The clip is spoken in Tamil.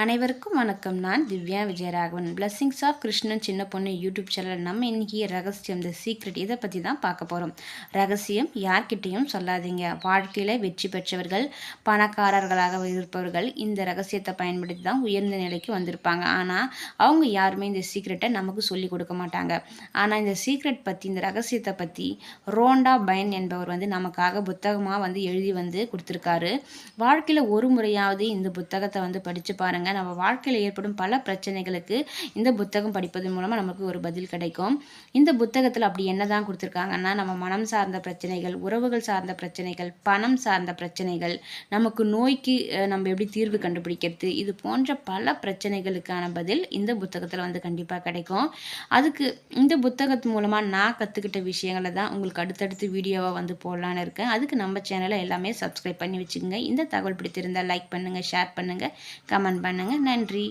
அனைவருக்கும் வணக்கம். நான் திவ்யா விஜயராகவன். பிளஸ்ஸிங்ஸ் ஆஃப் கிருஷ்ணன் சின்ன பொண்ணு யூடியூப் சேனல் நம்ம இன்னைக்கு ரகசியம் த சீக்ரெட் இதை பற்றி தான் பார்க்க போகிறோம் ரகசியம் யார்கிட்டையும் சொல்லாதீங்க. வாழ்க்கையில் வெற்றி பெற்றவர்கள் பணக்காரர்களாக இருப்பவர்கள் இந்த ரகசியத்தை பயன்படுத்தி தான் உயர்ந்த நிலைக்கு வந்திருப்பாங்க. ஆனால் அவங்க யாருமே இந்த சீக்ரெட்டை நமக்கு சொல்லி கொடுக்க மாட்டாங்க. ஆனால் இந்த சீக்ரெட் பற்றி இந்த ரகசியத்தை பற்றி ரோண்டா பைன் என்பவர் வந்து நமக்காக புத்தகமாக வந்து எழுதி வந்து கொடுத்துருக்காரு. வாழ்க்கையில் ஒரு முறையாவது இந்த புத்தகத்தை வந்து படித்து பாருங்கள் பாருங்கள் நம்ம வாழ்க்கையில் ஏற்படும் பல பிரச்சனைகளுக்கு இந்த புத்தகம் படிப்பதன் மூலமாக நமக்கு ஒரு பதில் கிடைக்கும். இந்த புத்தகத்தில் அப்படி என்ன தான் கொடுத்துருக்காங்கன்னா நம்ம மனம் சார்ந்த பிரச்சனைகள் உறவுகள் சார்ந்த பிரச்சனைகள் பணம் சார்ந்த பிரச்சனைகள் நமக்கு நோய்க்கு நம்ம எப்படி தீர்வு கண்டுபிடிக்கிறது இது போன்ற பல பிரச்சனைகளுக்கான பதில் இந்த புத்தகத்தில் வந்து கண்டிப்பாக கிடைக்கும். அதுக்கு இந்த புத்தகத்து மூலமாக நான் கற்றுக்கிட்ட விஷயங்களை தான் உங்களுக்கு அடுத்தடுத்து வீடியோவாக வந்து போடலான்னு இருக்கேன். அதுக்கு நம்ம சேனலை எல்லாமே சப்ஸ்கிரைப் பண்ணி வச்சுக்கோங்க. இந்த தகவல் பிடித்திருந்தால் லைக் பண்ணுங்கள் ஷேர் பண்ணுங்கள் கமெண்ட் பண்ணுங்கள் நன்றி.